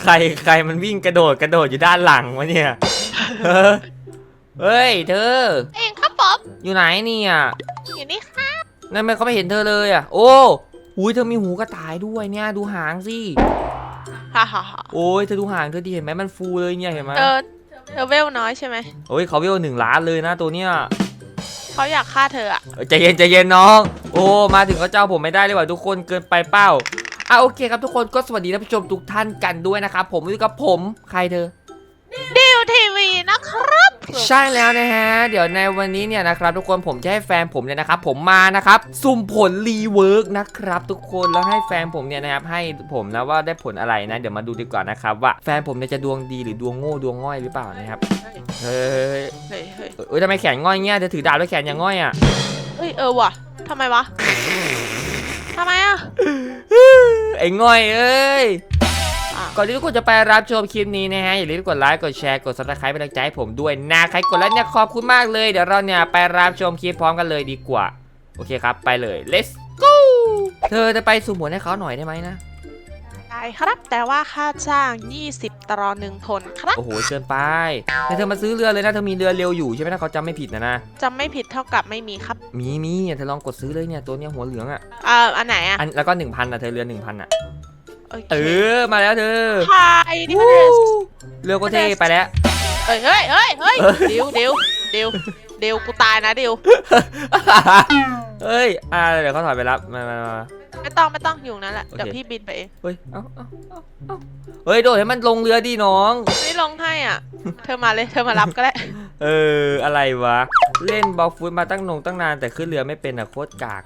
ใครใครมันวิ่งกระโดดกระโดดอยู่ด้านหลังวะเนี่ยเออเฮ้ยเธอ เองครับผมอยู่ไหนเนี่ยอยู่นี่ค่ะนั่นไม่เขาไม่เห็นเธอเลยอะ โอ้อุ้ยเธอมีหูกระต่ายด้วยเนี่ยดูหางสิ ฮ่าฮ่าฮ่าโอ้ยเธอดูหางเธอดีเห็นไหมมันฟูเลยเนี่ยเห็นไหมเธอเธอเวลน้อยใช่ไหมโอ้ยเขาเวลหนึ่งล้านเลยนะตัวเนี้ยเขาอยากฆ่าเธออะเอ้ยใจเย็นใจเย็นน้อง โอ้มาถึงก็เจ้าผมไม่ได้เลยว่ะทุกคนเกินไปเป้า อะโอเคครับทุกคนก็สวัสดีท่านผู้ชมทุกท่านกันด้วยนะครับผมอยู่กับผมใครเธอ ดิวทีวีนะครับผมใช่แล้วนะฮะ เดี๋ยวในวันนี้เนี่ยนะครับ ทุกคนผมจะให้แฟนผมเนี่ยนะครับผมมานะครับสุ่มผลรีเวิร์กนะครับทุกคนแล้วให้แฟนผมเนี่ยนะครับให้ผมนะว่าได้ผลอะไรนะ เดี๋ยวมาดูดีกว่านะครับว่าแฟนผมเนี่ยจะดวงดีหรือดวงโง่ดวงง่อยหรือเปล่านะครับเฮ้ยเฮ้ยเฮ้ยเอ้ยทำไมแขนง่อยเงี้ยเธอถือดาบแล้วแขนยังง่อยอะเฮ้ยเออว่ะทำไมวะทำไมอะ ไอ้ง่อยเอ้ยอะก่อนที่ทุกคนจะไปรับชมคลิปนี้นะฮะอย่าลืมกดไลค์กดแชร์กดซับสไครป์เป็นกำลังใจให้ผมด้วยนะใครกดแล้วเนี่ยขอบคุณมากเลยเดี๋ยวเราเนี่ยไปรับชมคลิปพร้อมกันเลยดีกว่า โอเคครับไปเลย let's go เธอจะไปสุ่มผลให้เขาหน่อยได้ไหมนะ ได้ครับ แต่ว่าค่าจ้าง 20ตรอหนึ่งคนครับโอ้โหเกินไปแต่เธอมาซื้อเรือเลยนะเธอมีเรือเร็วอยู่ใช่ไหมถ้าเขาจำไม่ผิดนะนะจำไม่ผิดเท่ากับไม่มีครับ มีมีเนี่ยเธอลองกดซื้อเลยเนี่ยตัวเนี้ยหัวเหลืองอะอ่าอันไหนอะอันแล้วก็1,000อะเธอเรือ1,000อะโอเคเออมาแล้วเธอพายนี่มันเนี่ยเรือก็เท่ไปแล้วเฮ้ยเฮ้ยเฮ้ยเฮ้ยเอ้ยเดิวเดิวเดิว เดิวกูตายนะเดิวเฮ้ย อ่า เดี๋ยวเขาถอยไปรับ มามามา ไม่ต้องไม่ต้องอยู่นั่นแหละ โอเค เดี๋ยวพี่บินไปเองเฮ้ย เอ้าเอ้าเอ้าเอ้าเฮ้ย โดดให้มันลงเรือดิน้อง ไม่ลงให้อะ เธอมาเลยเธอมารับก็ได้ เออ อะไรวะ เล่นบอลฟุตมาตั้งนงตั้งนานแต่ขึ้นเรือไม่เป็นอะโคตรกาก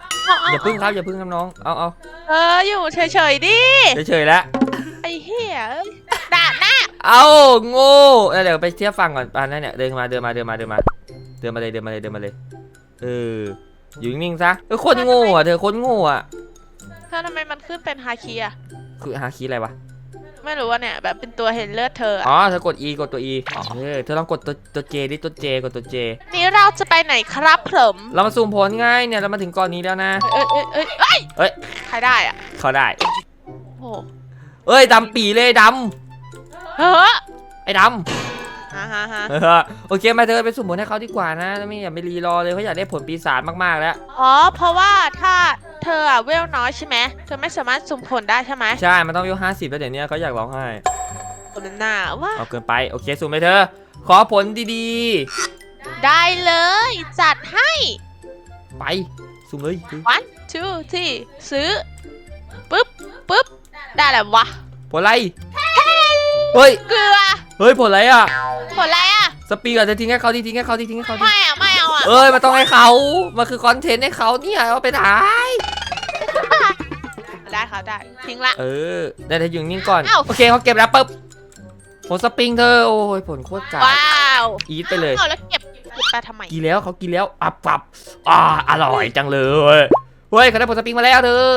อย่าพึ่งครับอย่าพึ่งครับน้อง เอาเอาเอออยู่เฉยๆดิเฉยๆแล้ว ไอ้เหี้ยเอ้ยด่าหน้าเอาโง่แล้วเดี๋ยวไปเทียบฟังก่อนปานนั้นเนี่ยเดินมาเดินมาเดินมาเดินมา เดินมาเลยเดินมาเลยเดินมาเลยเอออยู่นิ่งๆซะเออโคตรโง่อะเธอโคตรโง่อะเธอทำไมมันขึ้นเป็นฮาคีอะคือหาคีย์อะไรวะไม่รู้ว่าเนี่ยแบบเป็นตัวเห็นเลือดเธออะอ๋อเธอกด E กดตัว E เออเธอลองกดตัวตัว J ดิตัว J กดตัว J นี่เราจะไปไหนครับผมเรามาสุ่มผลง่ายเนี่ยเรามาถึงก่อนนี้แล้วนะเอ้ยเอ้ยเอ้ยเอ้ยเอ้ยใครได้อะเขาได้โอ้โหเอ้ยดำปีเลยดเฮ้อำไอ้ด ฮ่าฮ่าฮ่าำเออโอเคมาเธอไปสุ่มผลให้เขาดีกว่านะไม่อย่าไปรีรอเลยเขาอยากได้ผลปีศาจมากๆแล้ว อ๋อ เพราะว่าถ้าเธออะเวลน้อยใช่ไหมเธอไม่สามารถสุ่มผลได้ใช่ไหมใช่ มันต้องอายุห้าสิบแล้วเดี๋ยวนี้เขาอยากร้องไห้คนหน้าว่าเอาเกินไปโอเคสุ่มไปเธอ ขอผลดีได้เลย จัดให้ ๆ ไปสุ่มเลย one two three ซื้อปึ๊บปึ๊บได้แล้ววะผลอะไรเฮ้ย เกลือ เฮ้ยผลอะไรอะ ผลอะไรอะสปีดอะเธอทิ้งให้เขาดิทิ้งให้เขาดิทิ้งให้เขาดิไม่อะไม่เอาอะเอ้ยมันต้องให้เขามันคือคอนเทนต์ให้เขาเนี่ยเอาไปถ่ายได้ครับได้ทิ้งละ เออได้เธออยู่นิ่งก่อนอ้าว โอเคเขาเก็บแล้วปุ๊บผลสปริงเธอโอ้ยผลโคตรกากว้าวอีทไปเลย เอาแล้วเก็บเก็บไปทำไมกินแล้วเขากินแล้วอับปับอ่าอร่อยจังเลยเฮ้ยเขาได้ผลสปริงมาแล้วเธอ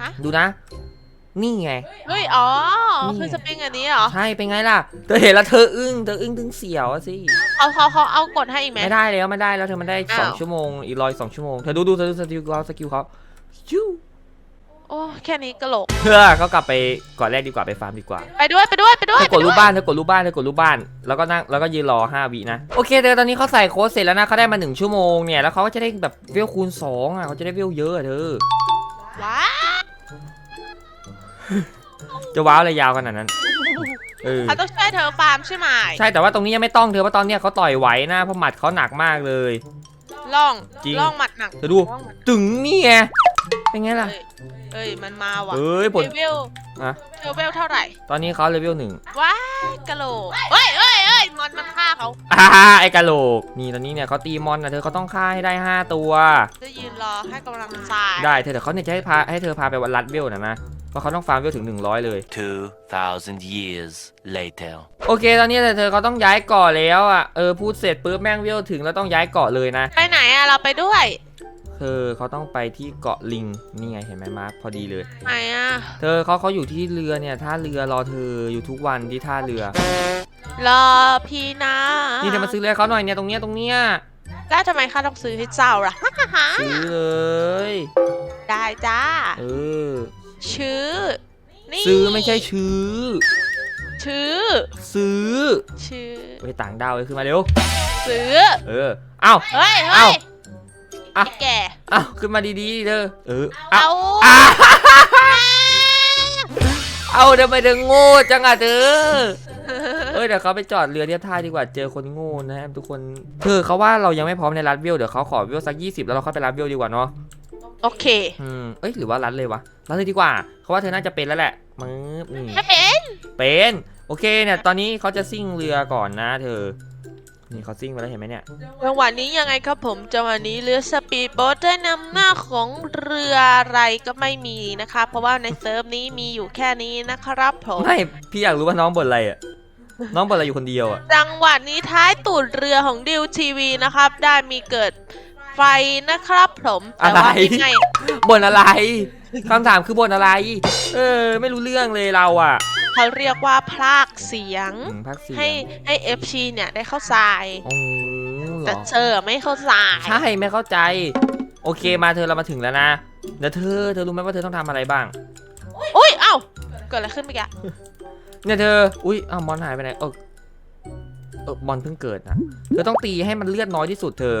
ฮะดูนะ นี่ไง เฮ้ย อ๋อ นี่คือสปริงอันนี้เหรอ ใช่เป็นไงล่ะ เธอเห็นแล้วเธออึ้งเธออึ้งถึงเสียวอะสิ เขาเขาเขาเอากดให้อีกไหม ไม่ได้แล้วไม่ได้แล้วเธอมันได้สองอ้าวชั่วโมงอีกร้อยสองชั่วโมงเธอดูดูเธอดูสกิลเขาสกิลเขาชิวโอ้แค่นี้กระโหลก เพื่อเขากลับไปก่อนแรกดีกว่าไปฟาร์มดีกว่า ไปด้วยไปด้วยไปด้วเธยอกดรูปบ้านเธอกดรูปบ้านเธอกดรูปบ้านแล้วก็นั่งแล้วก็ยืนรอ5วินะ โอเคเธอตอนนี้เขาใส่โค้ดเสร็จแล้วนะเขาได้มาหนึ่งชั่วโมงเนี่ยแล้วเขาก็จะได้แบบเวลคูณสองอะเขาจะได้เวลเยอะอะเธอว้า จะว้าวอะไรยาวขนาดนั้นเออเขาต้องช่วยเธอฟาร์มใช่ไหมใช่แต่ว่าตรงนี้ยังไม่ต้องเธอเพราะตอนเนี้ยเขาต่อยไหวนะเพราะหมัดเขาหนักมากเลย ล่องจริง ล่องหมัดหนักเธอดูล่องหมัดตึงนี่ไง เป็นไงล่ะ เอ้ยเอ้ย มันมาว่ะเอ้ยผลเลเวลอะเลเวลเท่าไหร่ ตอนนี้เขาเลเวลหนึ่งว้ายกระโหลกเฮ้ยเฮ้ยเฮ้ยมอนมันฆ่าเขา อ่าไอกะโหลก นี่ตอนนี้เนี่ยเขาตีมอนนะเธอเขาต้องฆ่าให้ได้5ตัว จะยืนรอให้กำลังใจได้เธอแต่เขาเนี่ยจะให้พาให้เธอพาไปวันรัดเวลนะนะเพราะเขาต้องฟาร์มเวลถึง 100 เลย 2,000 years later. โอเค ตอนนี้แต่เธอเขาต้องย้ายเกาะแล้วอะเออพูดเสร็จปุ๊บแม่งเวลถึงแล้วต้องย้ายเกาะเลยนะ ไปไหนอะเราไปด้วย เธอเขาต้องไปที่เกาะลิงนี่ไงเห็นไหมมาร์คพอดีเลย ไหนอะเธอเขาเขาอยู่ที่เรือเนี่ยท่าเรือรอเธออยู่ทุกวันที่ท่าเรือ รอพี่นะนี่เธอมาซื้อเรือเขาหน่อยเนี่ยตรงเนี้ยตรงเนี้ยแล้วทำไมข้าต้องซื้อให้เจ้าล่ะ ซื้อเลย ได้จ้าเออชื่อ นี่ซื้อไม่ใช่ชื้อชื่อ ซื้อ ชื่อไปต่างดาวเลยขึ้นมาเร็ว ซื้อ เออเอ้าเฮ้ยเอ้าเฮ้ย อะไอ้แก่เอ้าขึ้นมาดีๆดิเธอเออเอ้าเอาอะเอาทำไมเธอโง่จังอะเธอเอ้ยเดี๋ยวเขาไปจอดเรือเทียบท่าดีกว่าเจอคนโง่นะครับทุกคนเธอเขาว่าเรายังไม่พร้อมในรัดวิวเดี๋ยวเขาขอวิวสัก20 แล้วเราเข้าไปรัดวิวดีกว่าเนาะ โอเคอืม เอ้ย หรือว่ารัดเลยวะรัดเลยดีกว่า เขาว่าเธอน่าจะเป็นแล้วแหละมืบนี่ ถ้าเป็นเป็น โอเคเนี่ย ตอนนี้เขาจะซิ่งเรือก่อนนะเธอ นี่เขาซิ่งไปแล้วเห็นไหมเนี่ยจังหวะนี้ยังไงครับผมจังหวะนี้เรือสปีดโบ๊ทได้นำหน้าของเรืออะไรก็ไม่มีนะคะเพราะว่าในเซิร์ฟนี้มีอยู่แค่นี้นะครับผมไม่พี่อยากรู้ว่าน้องบ่นอะไรอะน้องบ่นอะไรอยู่คนเดียวอะจังหวะนี้ท้ายตูดเรือของดิวทีวีนะครับ ได้มีเกิดไฟนะครับผมแต่ว่าอะไรยังไงบ่นอะไรคำถามคือบ่นอะไร เออ ไม่รู้เรื่องเลยเราอะ เขาเรียกว่าพลากเสียง อืมพักเสียงให้ให้ FC เนี่ยได้เข้าใจ โอ้เหรแต่อเธอไม่เข้าใจใช่ไม่เข้าใจ โอเคมาเธอเรามาถึงแล้วนะเดี๋ยวเธอเธอรู้ไหมว่าเธอต้องทำอะไรบ้าง อุ้ยเอ้าเกิดอะไรขึ้นเมื่อกี้เนี่ยเธอ อุ้ยอ้าวมอนหายไปไหนเออเออมอนเพิ่งเกิดนะเธอต้องตีให้มันเลือดน้อยที่สุดเธอ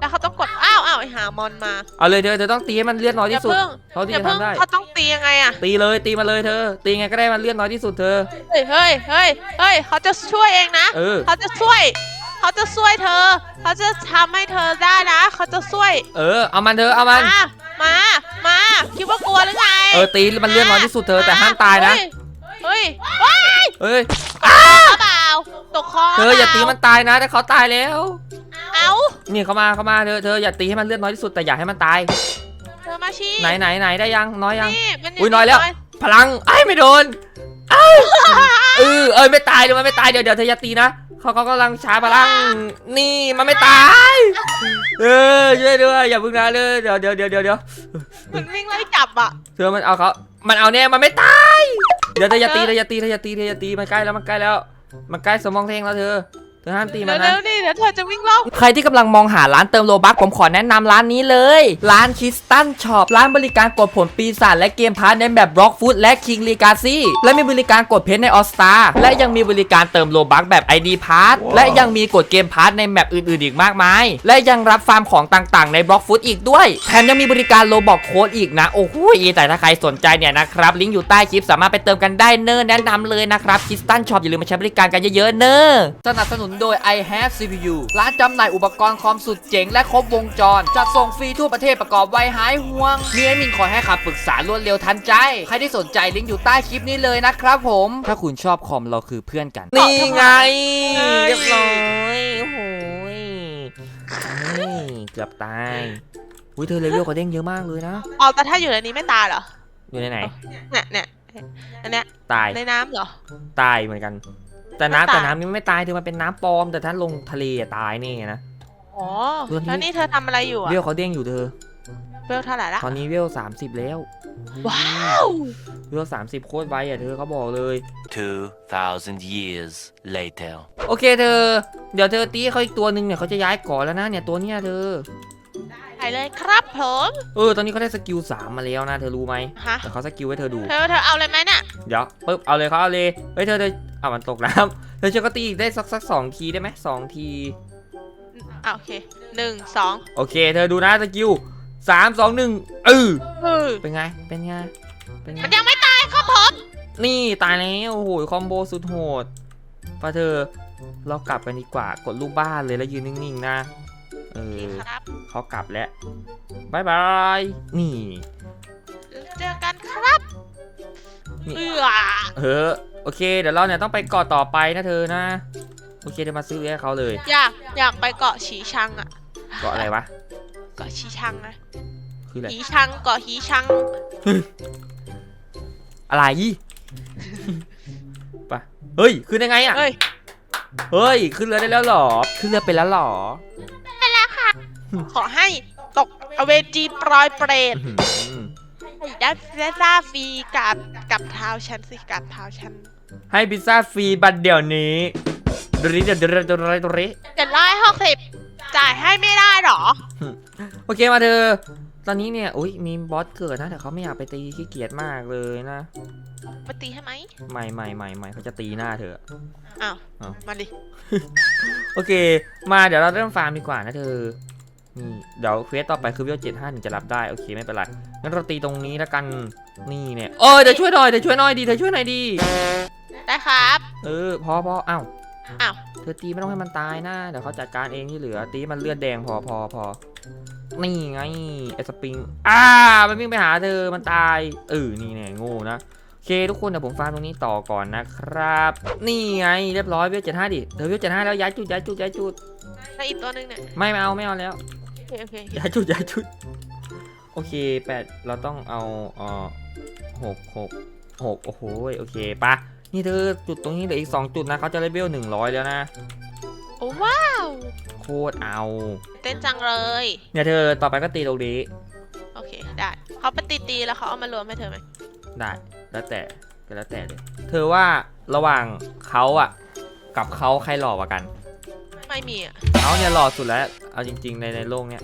แล้วเขาต้องกด อ้าวอ้าวไอหามอนมาเอาเลยเธอเธอต้องตีให้มันเลือดน้อยอย่าที่สุด เพิ่งเขาอที่ย่าจะเพิ่งทำได้ เขาต้องตียังไงอะตีเลยตีมาเลยเธอ ตีไงก็ได้มันเลือดน้อยที่สุดเธอ เฮ้ยเฮ้ยเฮ้ยเฮ้ยเขาจะช่วยเองนะ เออ เขาจะช่วย เขาจะช่วยเธอ เขาจะทำให้เธอได้นะ เขาจะช่วย เออเอามันเธอเอามัน มา มา มา คิดว่ากลัวหรือไงเออตีมันเลือดน้อยที่สุดเธอแต่ห้ามตายนะ เฮ้ยเฮ้ยเฮ้ย เฮ้ยเปล่าตกคอเธออย่าตีมันตายนะแต่เขาตายแล้ว เอานี่เขามาเขามาเธอเธออย่าตีให้มันเลือดน้อยที่สุดแต่อย่าให้มันตาย เธอมาชี้ไหนไหนไหนได้ยังน้อยยัง นี่มันอุ๊ยน้อยแล้ว พลังไอ้ยไม่โดนเอ้าเออเอยไม่ตายเดี๋ยวมันไม่ตายเดี๋ยวเดี๋ยวเธออย่าตีนะเขาเขากำลังชาร์จพลังนี่มันไม่ตายเออช่วยด้วยอย่าพึ่งนะเลยเดี๋ยวเดี๋ยวเดี๋ยวเดี๋ยวเดี๋ยวมันวิ่งไล่จับอะเธอมันเอาเขามันเอาแน่มันไม่ตาย เดี๋ยวเธออย่าตีเธออย่าตีเธออย่าตีเธออย่าตีมันใกล้แล้วมันใกล้แล้ว มันใกล้สมองเทงแล้วเธอ อห้ามตีมันเร็นะวๆนี่เดี๋ยวเธอจะวิ่งรอบใครที่กำลังมองหาร้านเติมโลบัคผมขอแนะนำร้านนี้เลย ร้านคิสตันช็อปร้านบริการกดผลปีศาจและเกมพาร์ทในแบบบล็อกฟุตและคิงลีกาซี่และมีบริการกดเพชรในออสตาและยังมีบริการเติมโลบัคแบบ ID พาร์ทและยังมีกดเกมพาร์ทในแมปอื่นๆอีกมากมาย และยังรับฟาร์มของต่างๆในบล็อกฟุตอีกด้วยแถมยังมีบริการโลบอกโค้ดอีกนะโอ้โหแต่ถ้าใครสนใจเนี่ยนะครับลิงก์อยู่ใต้คลิปสามารถไปเติมกันได้เนอร์แนะนำเลยนะครับคิสตันช็อปอย่าลืมมาใช้บริการกันเยอะๆเนอร์สนับสนุนโดย i have CPU ร้านจำหน่ายอุปกรณ์คอมสุดเจ๋งและครบวงจร จัดส่งฟรีทั่วประเทศประกอบไวหายห่วง มีแอดมินคอยให้คำปรึกษารวดเร็วทันใจ ใครที่สนใจลิงก์อยู่ใต้คลิปนี้เลยนะครับผม ถ้าคุณชอบคอมเราคือเพื่อนกัน นี่ไงเรียบร้อยโอ้โหยนี่เกือบตายอุ้ยเธอเลเวลเขาเด้งเยอะมากเลยนะ อ๋อแต่ถ้าอยู่ในนี้ไม่ตายเหรออยู่ในไหนเนี่ยเนี่ยอันเนี้ยตายในน้ำเหรอ ตายเหมือนกัน แต่น้ำไม่ตายแต่น้ำนี่ไม่ตายเธอมันเป็นน้ำปลอม แต่ถ้าลงทะเลอะตายนี่ไงนะ อ๋อเรื่องนี้แล้วนี่เธอทำอะไรอยู่อะเวลเขาเด้งอยู่เธอ เวลเท่าไหร่ละตอนนี้เวลสามสิบแล้วว้าวเวลสามสิบโคตรไวอะเธอเขาบอกเลย 2,000 years later. โอเคเธอ เดี๋ยวเธอตีเขาอีกตัวหนึ่งเนี่ยเขาจะย้ายเก่อนแล้วนะเนี่ยตัวเนี้ยเธอ ไปเลยครับผมเออตอนนี้เขาได้สกิลสามมาแล้วนะเธอรู้ไหมฮะแต่เขาสกิลให้เธอดู เธอเธอเอาเลยไหมเนี่ยเดี๋ยวปึ๊บเอาเลยเขาเอาเลยเฮ้ยเธอเธออะมันตกน้ำเธอช่วยเขาตีอีกได้สักสักสองทีได้ไหมสองทีอะโอเคหนึ่งสองโอเค เธอดูนะสกิลสามสองหนึ่งเออเออเป็นไงเป็นไงเป็นไงมันยังไม่ตายครับผมนี่ตายแล้วโอ้โหคอมโบสุดโหดป้าเธอเรากลับกันดีกว่ากดลูกบ้านเลยแล้วยืนนิ่งๆนะ เอโอเคอครับเขากลับแล้วบายบายนี่เจอกันครับนี่เอือเออโอเค เดี๋ยวเราเนี่ยต้องไปเกาะต่อไปนะเธอนะ โอเคเดี๋ยวมาซื้อให้เขาเลย อยากอยากไปเกาะฉีชังอะเกาะอะไรวะ เกาะฉีชังนะคืออะไรหีชังเกาะหีชัง อะไรไปะเฮ้ยขึ้นได้ไงอะเฮ้ยเฮ้ย ขึ้นเรือได้แล้วเหรอ ขึ้นเรือไปแล้วเหรอ ขอให้ตกอเวจีปลอยเปรตอื้อหือได้ได้ซาฟรีกับกับเท้าฉันสิกับเท้าฉัน ให้พิซซ่าฟรีบัตรเดี๋ยวนี้ดูริเดี๋ยวดูริดูริดูริเจ็ดร้อยหกสิบจ่ายให้ไม่ได้หรอ โอเคมาเธอ ตอนนี้เนี่ยอุ้ยมีบอสเกิดนะแต่เขาไม่อยากไปตีขี้เกียจมากเลยนะมาตีให้ไหมใหม่ใหม่ใหม่ใหม่เขาจะตีหน้าเธออ้าวอ้าวมาดิโอเค มาเดี๋ยวเราเริ่มฟาร์มดีกว่านะเธอ นี่เดี๋ยวเควสต่อไปคือเวลเจ็ดห้าถึงจะรับได้โอเคไม่เป็นไรงั้นเราตีตรงนี้แล้วกันนี่เนี่ยเออเดี๋ยวช่วยหน่อยเดี๋ยวช่วยหน่อยดีเธอช่วยหน่อยดีได้ครับ เออพอพออ้าวอ้าวเธอตีไม่ต้องให้มันตายนะเดี๋ยวเขาจัดการเองที่เหลือ ตีให้มันเลือดแดงพอพอพอนี่ไงไอ้สปริงอ่ามันวิ่งไปหาเธอมันตายเออนี่แน่โง่นะโอเคทุกคนเดี๋ยวผมฟาร์มตรงนี้ต่อก่อนนะครับ นี่ไงเรียบร้อยเวลเจ็ดห้าดิเธอเวลเจ็ดห้าแล้วย้ายจุดย้ายจุดย้ายจุดแล้วอีกตัวหนึงเนี่ยไม่ไม่เอาไม่เอาแล้ว โอเคโอเคย้ายจุดย้ายจุด โอเคแปดเราต้องเอาเอ่อหกหกหกโอ้โหโอเคปะนี่เธอจุดตรงนี้เหลืออีกสองจุดนะเขาจะเลเวลหนึ่งร้อยแล้วนะ โอ้ว้าวโคตรเอา เต้นจังเลย เนี่ยเธอต่อไปก็ตีตรงนี้โอเคได้เขาไปตีตีๆแล้วเขาเอามารวมให้เธอไหมได้แล้วแต่ก็แล้วแต่เลย เธอว่าระหว่างเขาอะกับเขาใครหล่อกว่ากัน ไม่มีอะเขาเนี่ยหล่อสุดแล้ว เอาจริง ๆ ในในโลกเนี้ย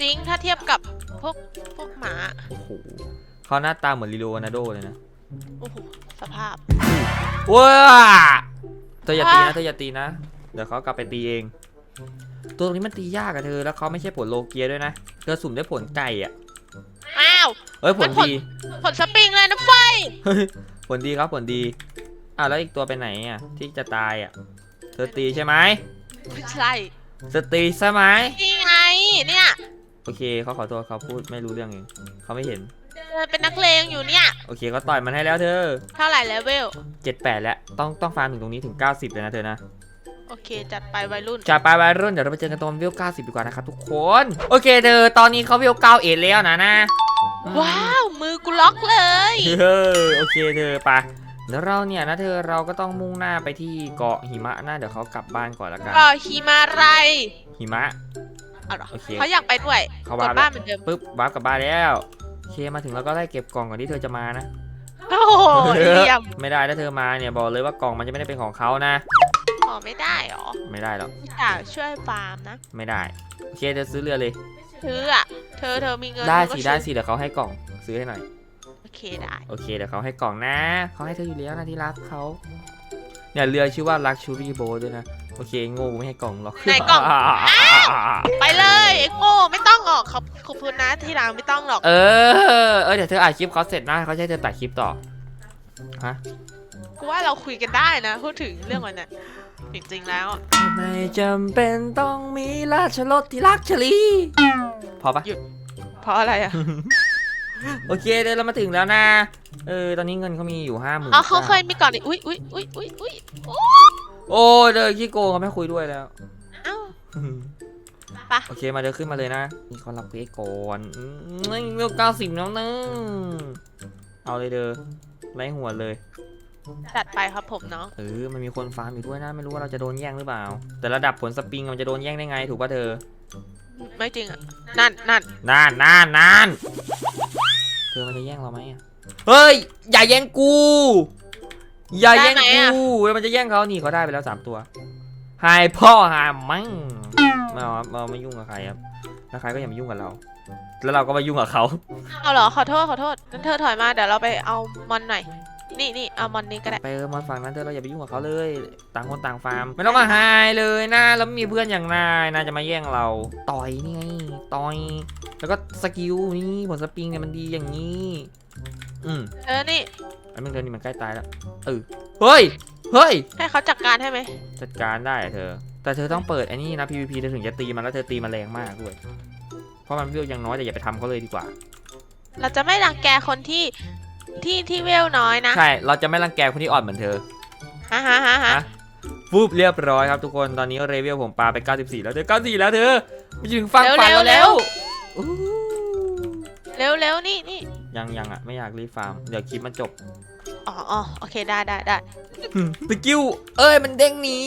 จริงถ้าเทียบกับพวกพวกหมาโอ้โหเขาหน้าตาเหมือนลิโรนาโดเลยนะโอ้โหสภาพ ว้าเธออย่าตีนะอะเธออย่าตีนะ เดี๋ยวเขากลับไปตีเอง ตัวนี้มันตียากอะเธอ แล้วเขาไม่ใช่ผลโลเกียด้วยนะ เธอสุ่มได้ผลไก่อะอ้าว เอ้ยผลมันผลดี ผลสปริงเลยนะไฟเฮ้ยผลดีครับผลดีอะแล้วอีกตัวไปไหนอะที่จะตายอะเธอตีใช่ไหม ไม่ใช่เธอตีใช่ไหมนี่ไงเนี่ยโอเคเขาขอโทษเขาพูดไม่รู้เรื่องเองเขาไม่เห็นเดินเป็นนักเลงอยู่เนี่ย โอเคเขาต่อยมันให้แล้วเธอเท่าไหร่เลเวลเจ็ดแปดแล้วต้องต้องฟาร์มถึงตรงนี้ถึง 90เลยนะเธอนะโอเค จัดไปวัยรุ่นจากไปวัยรุ่นเดี๋ยวเราไปเจอกันตอนวิว90ดีกว่านะครับทุกคน โอเคเธอตอนนี้เขาวิว9เอ็ดแล้วนะนะว้าว มือกูล็อกเลย เออโอเคเธอไป แล้วเราเนี่ยนะเธอเราก็ต้องมุ่งหน้าไปที่เกาะหิมะนะเดี๋ยวเขากลับบ้านก่อนละกัน ก็ฮิมาไรหิมะ เอาเหรอโอเค เขาอยากไปด้วยเขากวาลัร์บปบ้าแล้วนเหมือนเดิมปุ๊บวาร์ปกลับบ้านแล้วโอเคมาถึงเราก็ไล่เก็บกล่องก่อนที่เธอจะมานะ โอ้โหเยี่ยมไม่ได้ถ้าเธอมาเนี่ยบอกเลยว่ากล่องมันจะไม่ได้เป็นของเขานะ อ๋อไม่ได้เหรอไม่ได้หรอกอยากช่วยฟาร์มนะไม่ได้โอเคเธอซื้อเรือเลยซื้ออะเธอเธอมีเงินได้เธอสิก็ได้ซื้อสิเดี๋ยวเขาให้กล่องซื้อให้หน่อยโอ เคได้ โอเคเดี๋ยวเขาให้กล่องนะเขาให้เธออยู่แล้วนะที่รักเขาเนี่ยเรือชื่อว่า Luxury Boat ด้วยนะ โอเคโง่ไม่ให้กล่องหรอกไหนกล่อง ไปเลยไอ้โง่ไม่ต้องออกขอบขอบคุณนะที่หลังไม่ต้องหรอก เออเออเดี๋ยวเธออัดคลิปเขาเสร็จนะเขาจะให้เธอตัดคลิปต่อฮะกูว่าเราคุยกันได้นะ พูดถึงเรื่องวันนั้นจริงๆแล้วอะไม่จำเป็นต้องมีราชรถที่ลักชลีพอปะเพราะอะไรอะ โอเคเดี๋ยวเรามาถึงแล้วนะ เออตอนนี้เงินเขามีอยู่ห้าหมื่นอ๋อเขาเคยมีก่อนนี่อุ้ยอุ้ยอุ้ยอุ้ยอุ้ยโอ้ยเดินขี้โกงเขาไม่คุยด้วยแล้วเอ้าไปโอเคมาเดินขึ้นมาเลยนะนี่เขารับเควสก่อนอืมเร็วเก้าสิบแล้วนะเอาเลยเด้อไล่หัวเลยจัดไปครับผมเนาะเออมันมีคนฟาร์มอยู่ด้วยนะไม่รู้ว่าเราจะโดนแย่งหรือเปล่า แต่ระดับผลสปริงมันจะโดนแย่งได้ไง ถูกป่ะเธอ ไม่จริงอะนั่นนั่นนานนานนานเธอมันจะแย่งเราไหมอะเฮ้ย อย่าแย่งกู อย่าแย่งกูแล้วมันจะแย่งเขานี่เขาได้ไปแล้วสามตัวหายพ่อหามั่งไม่เอาครับเราไม่ยุ่งกับใครครับแล้วใครก็อย่ามายุ่งกับเรา แล้วเราก็มายุ่งกับเขาเอาเหรอขอโทษขอโทษงั้นเธอถอยมาเดี๋ยวเราไปเอามอนหน่อย นี่นี่เอามอนนี้ก็ได้ไปเออมาฝั่งนั้นเธอเราอย่าไปยุ่งกับเขาเลย ต่างคนต่างฟาร์ม ไม่ต้องมาหายเลยนะ แล้วมีเพื่อนอย่างนายนายจะมาแย่งเรา ต่อยนี่ไงต่อย แล้วก็สกิลนี่ผลสปริงเนี่ยมันดีอย่างนี้ อืมเออนี่ไอ้เมื่อเดือนนี้มันใกล้ตายแล้วเออเฮ้ยเฮ้ยให้เขาจัดการให้ไหมจัดการได้อะเธอ แต่เธอต้องเปิดไอ้นี่นะ PVP เธอถึงจะตีมันแล้วเธอตีมันแรงมากด้วยเพราะมันวิวยังน้อยแต่อย่าไปทำเขาเลยดีกว่า เราจะไม่รังแกคนที่ ที่ที่เวลน้อยนะใช่ เราจะไม่รังแกคนที่อ่อนเหมือนเธอฮ่าฮ่าฮ่าฮ่าฮะฟูบเรียบร้อยครับทุกคนตอนนี้เรเวลผมปาไป 94 แล้วเธอ94 แล้วเธอมาถึงฟังฝันเราแล้วอู้เร็วเร็วนี่นี่ยังยังอะ ไม่อยากรีบฟาร์ม เดี๋ยวคลิปมันจบ อ๋ออ๋อโอเคได้ได้ได้สกิลเอ้ยมันเด้งหนี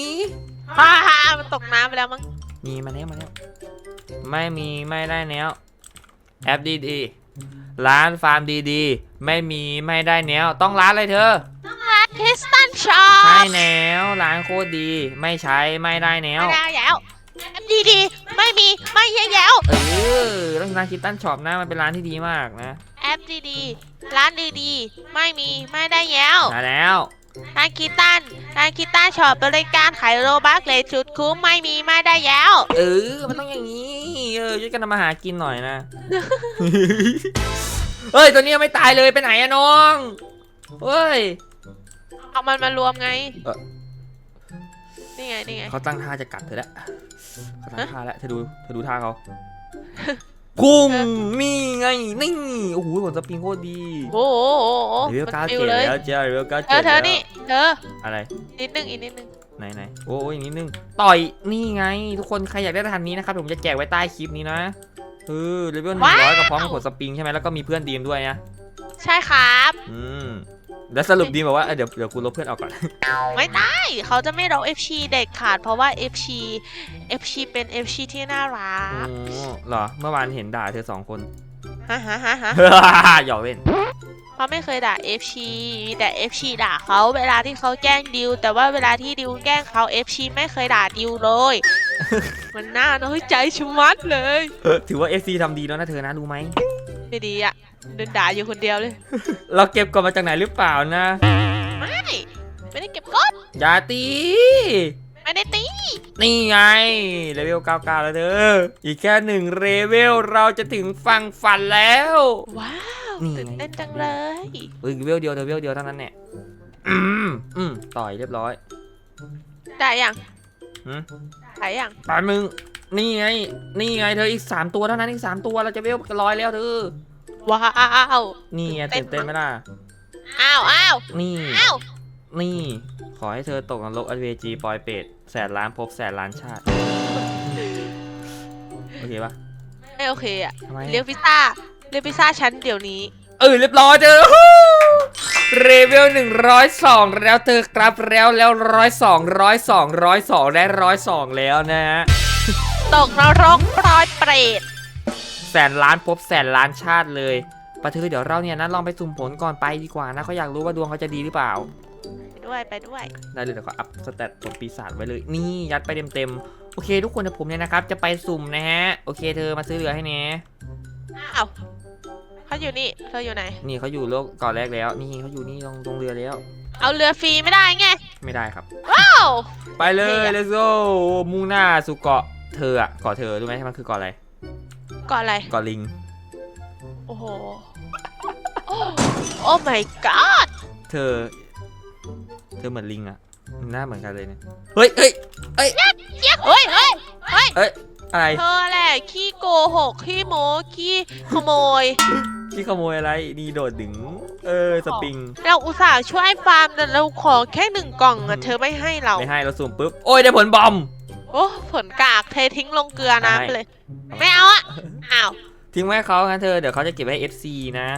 ฮ่าฮ่ามันตกน้ำไปแล้วมั้งมีมาแล้วมาแล้ว ไม่มีไม่ได้แนวแอปดีๆ ร้านฟาร์มดีๆ ไม่มีไม่ได้แนวต้องร้านอะไรเธอคริสตันช็อใช่ปแนวร้านโคตรดี ไม่ใช้ไม่ได้แนว ไม่ได้แล้วดีดีๆไม่มีไม่แย่แล้วเอออร้านคิตตันช็อปนะมันเป็นร้านที่ดีมากนะแอปดีๆร้านดีๆไม่มีไม่ได้แล้วมาแล้วร้านคิตตันร้านคิตตันช็อปบริการขายโลบักเลทชุดคุ้มไม่มีไม่ได้แล้วเออมันต้องอย่างนี้เออช่วยกันทำมาหากินหน่อยนะ เฮ้ยตัวนี้ยังไม่ตายเลยไปไหนอะน้องเฮ้ย เอามันมารวมไง เอ่อ นี่ไง นี่ไง เขาตั้งท่าจะกัดเธอแล้วเขาตั้งท่าแล้วเธอดูเธอดูท่าเขาพุ่งนี่ไงนี่โอ้โหผลสปริงโคตรดีโอ้โหโอ้โหเรียลมันการ์ดฟิวเจ็ดเลย แล้วเจ้าเรียลการ์ดเธเจ็อดเธแล้อวนี่ เธอ อะไร นิดนึงอีกนิดนึง ไหนไหนโอ้ยอีกนิดนึง ต่อย นี่ไง ทุกคน ใครอยากได้รหัสนี้นะครับ ผมจะแจกไว้ใต้คลิปนี้นะ เออเลเวลหนึ่งร้อยกับพร้อมกับผลสปริงใช่ไหมแล้วก็มีเพื่อนดีมด้วยนะใช่ครับ อืมแล้วสรุปดีมบอกว่าเอ้ยเดี๋ยวเดี๋ยวกูลบเพื่อนออกก่อน ไม่ได้เขาจะไม่ร้อง FC เด็กขาด เพราะว่า FC FC เป็น FC ที่น่ารักโอ้เหรอ เมื่อวานเห็นด่าเธอสองคนฮ่าฮ่าฮ่าฮ่าหยอกเล่น เขาไม่เคยด่า FC มีแต่ FC ด่าเขาเวลาที่เขาแกล้งดิว แต่ว่าเวลาที่ดิวแกล้งเขา FC ไม่เคยด่าดิวเลย มันน่าน้อยใจชะมัดเลย ถือว่า FC ทำดีแล้วนะเธอนะรู้ไหม ไม่ดีอะโดนด่าอยู่คนเดียวเลย เราเก็บก่อนมาจากไหนหรือเปล่านะ ไม่ไม่ได้เก็บก้อนอย่าตี ไม่ได้ตีนี่ไงเลเวล99 แล้วเธอ อีกแค่หนึ่งเลเวลเราจะถึงฝั่งฝันแล้ว ว้าว นี่ตื่นไงเต้นจังเลยเฮ้ยเลเวลเดียวเลเวลเดียวเท่านั้นเนี่ยอืมอืมต่อยเรียบร้อย ได้ยังหืม ได้ยังแป๊บนึง นี่ไง นี่ไงเธออีก3ตัวเท่านั้นอีก3ตัวเราจะเวลร้อยแล้วเธอ ว้าวนี่ไงเต้ตื่นนเต้นไหมล่ะ อ้าวอ้าวนี่ อ้าวนี่ ขอให้เธอตกนรกอเวจีปอยเป็ดแสนล้านภพแสนล้านชาติ โอเคปะไม่โอเคอะทำไมอะเรียกพิซซ่า เรียกพิซซ่าฉันเดี๋ยวนี้ เออเรียบร้อยเธอเรเวลหนึ่งร้อยสองแล้วเธอครับแล้วแล้วร้อยสองร้อยสองร้อยสองและร้อยสองแล้วนะฮะตกนรกปลอยเปรตแสนล้านภพแสนล้านชาติเลยปะเธอเดี๋ยวเราเนี่ยนะลองไปสุ่มผลก่อนไปดีกว่านะเขาอยากรู้ว่าดวงเขาจะดีหรือเปล่า ไปด้วยไปด้วย ได้เลยเดี๋ยวก็อัพสเตตผลปีศาจไว้เลย นี่ยัดไปเต็มๆโอเค ทุกคนเดี๋ยวผมเนี่ยนะครับ จะไปสุ่มนะฮะโอเค เธอมาซื้อเรือให้เนะอ้าว เขาอยู่นี่เธออยู่ไหน นี่เขาอยู่โลกก่อนแรกแล้ว นี่เขาอยู่นี่ตรงตรงเรือแล้ว เอาเรือฟรีไม่ได้ไงไม่ได้ครับอ้าว ไปเลย โอเคอะ let's go มุ่งหน้าสู่เกาะเธออะเกาะเธอรู้ไหมมันคือเกาะอะไรก่อนอะไร เกาะลิง โอ้โห โอ้โอ้ my god เธอ เธอเหมือนลิงอะหน้าเหมือนกันเลยเนี่ยเฮ้ยเฮ้ยเฮ้ยเฮ้ยเฮ้ย อะไร เธอแหละขี้โกหกขี้โม้ขี้ขโมย ที่ขโมยอะไรนี่โดดดึง เออสปริง เราอุตส่าห์ช่วยฟาร์มแต่เราขอแค่หนึ่งกล่องอะเธอไม่ให้เรา ไม่ให้เราสุ่มปุ๊บ โอ้ยได้ผลบอม โอ้ผลกากเททิ้งลงเกลือน้ำไปเลย ไม่เอาอะอ้าวทิ้งไว้ให้เขางั้นเธอเดี๋ยวเขาจะเก็บไว้ให้ FC นะ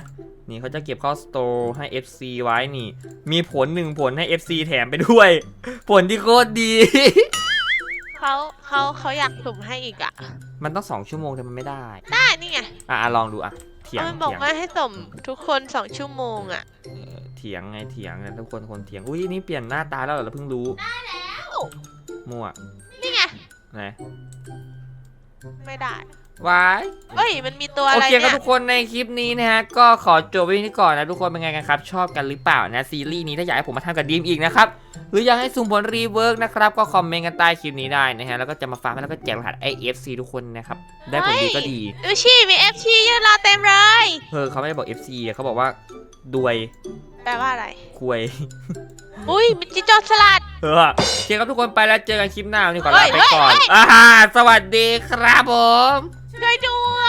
นี่เขาจะเก็บเข้าสโตร์ให้ FC ไว้นี่ มีผลหนึ่งผลให้ FC แถมไปด้วย ผลที่โคตรดีเขาเขาเขาอยากสุ่มให้อีกอะมันต้องสองชั่วโมงแต่มันไม่ได้ ได้นี่ไงอะอะลองดูอะเถียงมันบอกเถียงว่าให้สุ่มทุกคนสองชั่วโมงอะเออเถียงไงเถียงกันทุกคนคนเถียงอุ้ยนี่เปลี่ยนหน้าตาแล้วเหรอเราเพิ่งรู้มั่วนี่ไงไหนไม่ได้ วายเฮ้ย มันมีตัวโออะไรเคครัเนี่บยทุกคนในคลิปนี้นะฮะก็ขอจบไว้ที่นี่ก่อนนะทุกคนเป็นไงกันครับชอบกันหรือเปล่านะซีรีส์นี้ถ้าอยากให้ผมมาทำกับดีมอีกนะครับหรืออยากให้สุ่มผลรีเวิร์กนะครับก็คอมเมนต์กันใต้คลิปนี้ได้นะฮะแล้วก็จะมาฟังแล้วก็แจกรหัส IFC ทุกคนนะครับได้ผลดีก็ดีดูชีมี FC ยืนรอเต็มเลย เออเขาไม่ได้บอก FC อะเขาบอกว่าดวยแปลว่าอะไร ควย อุ้ยมีจิจอสลัด เออโอเคครับทุกคนไปแล้วเจอกันคลิปหน้าวันนี้ขอเฮ้ลายไปก่อนเฮ้ยเฮ้ยอ่าสวัสดีครับผม ช่วยด้วย